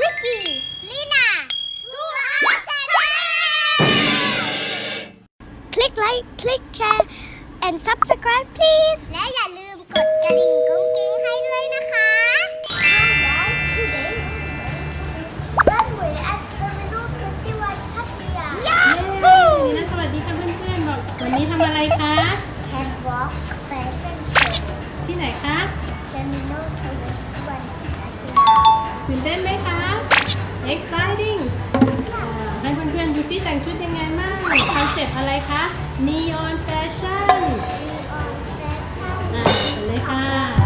ริกกี้ลีน่าทูอาชาแนลคลิกไลค์คลิกแชร์ and subscribe please และอย่าลืมกดกระดิ่งกุ้งกิ้งให้ด้วยนะคะ Runway at Terminal 21 Pattaya เย้นะสวัสดีค่ะเพื่อนๆบอกวันนี้ทำอะไรคะ Catwalk Fashion Show ที่ไหนคะ Terminal 21 Pattaya ตื่นเต้นไหมคะ exciting อ่าให้เพื่อนๆดูซิแต่งชุดยังไงบ้างคอนเซ็ปต์อะไรคะ neon fashion Neon Fashion อะไปเลยค่ะ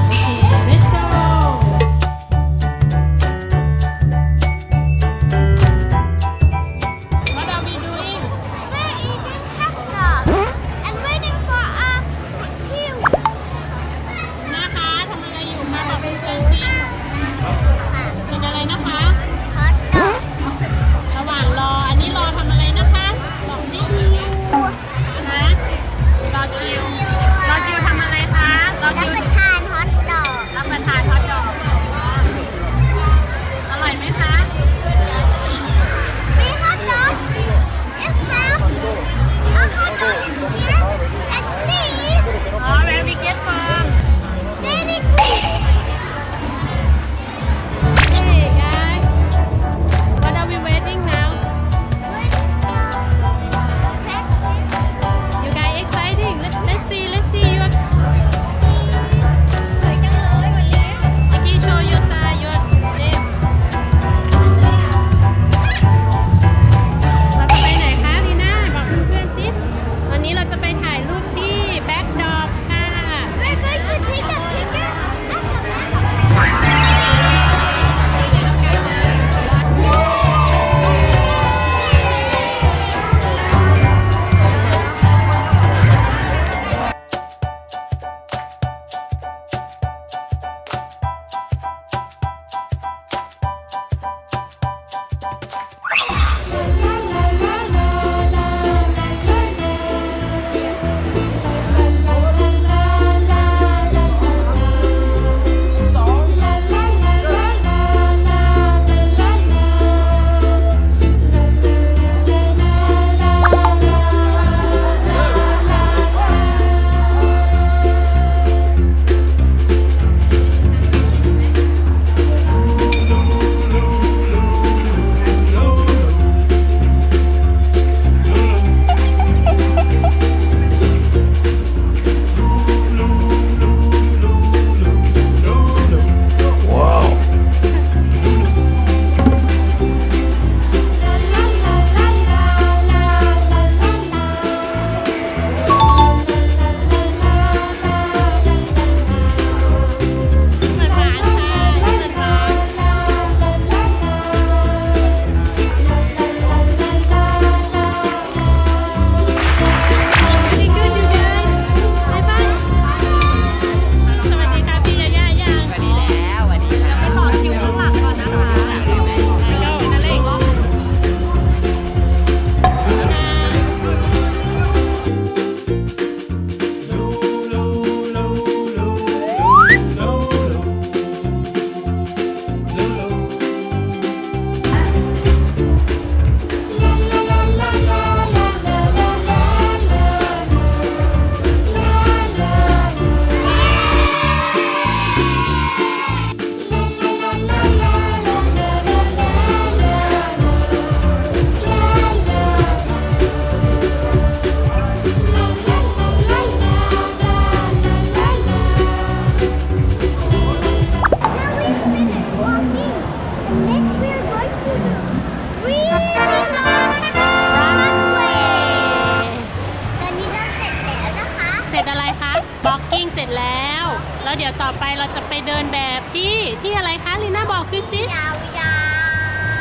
ต่อไปเราจะไปเดินแบบที่ที่อะไรคะลีน่าบอกสิสิยาวยา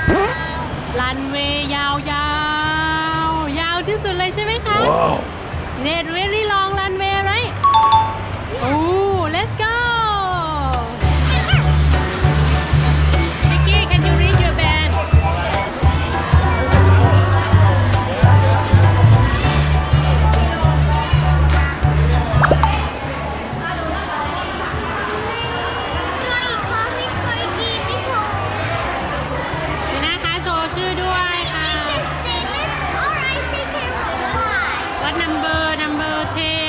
วรันเวย์ยาวยาวยาวที่สุดเลยใช่ไหมคะเนตเวรี่ลองรันเวย์ไรโอ้ let's go number number 10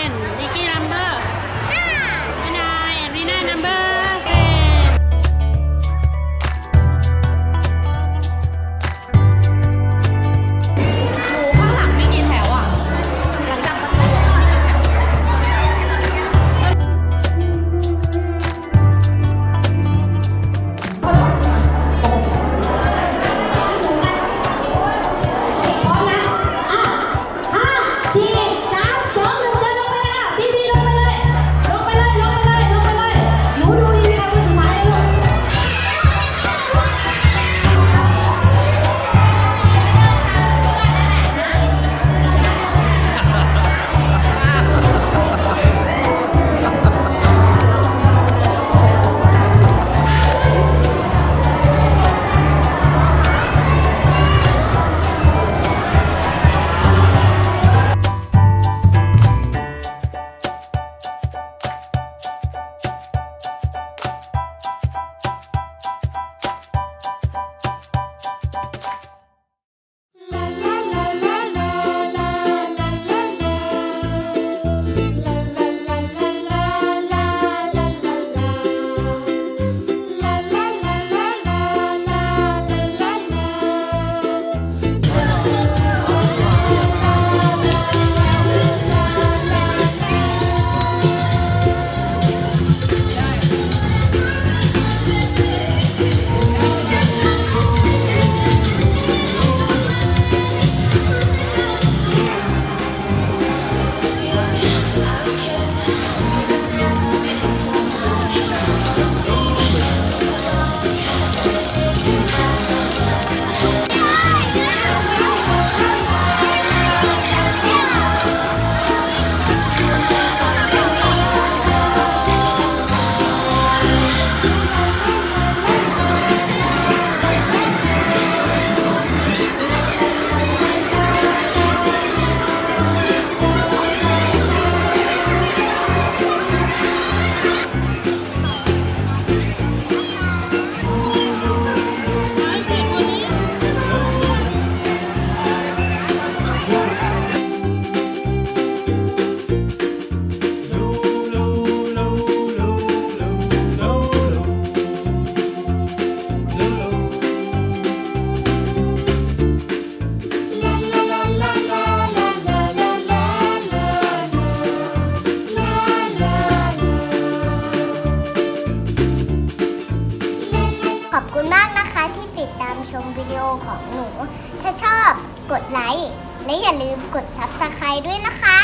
ของหนู ถ้าชอบกดไลค์และอย่าลืมกดซับสไครต์ด้วยนะคะ